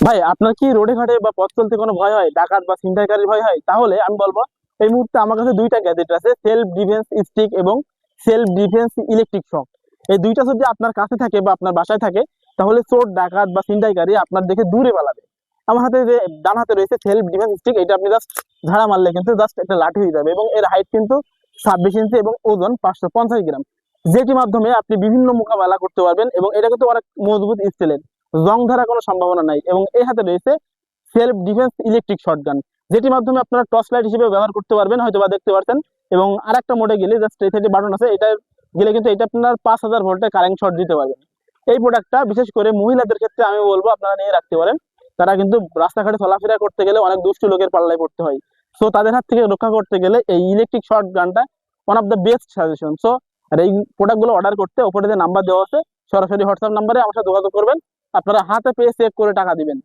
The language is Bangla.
ভাই, আপনার কি রোডে ঘাটে বা পথ চলতে কোনো ভয় হয়? ডাকাত বা ছিনতাইকারীর ভয় হয়? তাহলে আমি বলব, এই মুহূর্তে আমার কাছে দুইটা গ্যাজেট আছে সেলফ ডিফেন্স স্টিক এবং সেলফ ডিফেন্স ইলেকট্রিক শক এই দুইটা যদি আপনার কাছে থাকে বা আপনার বাসায় থাকে, তাহলে চোর, ডাকাত বা ছিনতাইকারী আপনার দেখে দূরে পালাবে। আমার হাতে যে ডান হাতে রয়েছে সেলফ ডিফেন্স স্টিক এটা আপনি জাস্ট ঝাড়া মারলে কিন্তু জাস্ট একটা লাঠি হয়ে যাবে এবং এর হাইট কিন্তু ছাব্বিশ ইঞ্চি এবং ওজন পাঁচশো পঞ্চাশ গ্রাম। যেটির মাধ্যমে আপনি বিভিন্ন মোকাবেলা করতে পারবেন এবং এটা কিন্তু অনেক মজবুত স্টিলের জং ধরার কোনো সম্ভাবনা নাই এবং এই হাতে রয়েছে সেলফ ডিফেন্স ইলেকট্রিক শটগান যেটির মাধ্যমে আপনারা টর্চ লাইট হিসেবে ব্যবহার করতে পারবেন হয়তো বা দেখতে পারছেন। এবং আরেকটা মোডে গেলে জাস্ট এই সাইডে বাটন আছে, এটা গেলে কিন্তু এটা আপনার পাঁচ হাজার ভোল্টের কারেন্ট শট দিতে পারবেন। এই প্রোডাক্টটা বিশেষ করে মহিলাদের ক্ষেত্রে আমি বলব আপনারা নিয়ে রাখতে পারেন। তারা কিন্তু রাস্তাঘাটে চলাফেরা করতে গেলে অনেক দুষ্টু লোকের পাল্লায় পড়তে হয়। সো তাদের হাত থেকে রক্ষা করতে গেলে এই ইলেকট্রিক শর্ট গানটা one of the best suggestion so আর এই প্রোডাক্টগুলো অর্ডার করতে, ওপরে যে নাম্বার দেওয়া আছে সরাসরি হোয়াটসঅ্যাপ নাম্বারে আমার সাথে যোগাযোগ করবেন। আপনারা হাতে পেয়ে চেক করে টাকা দিবেন।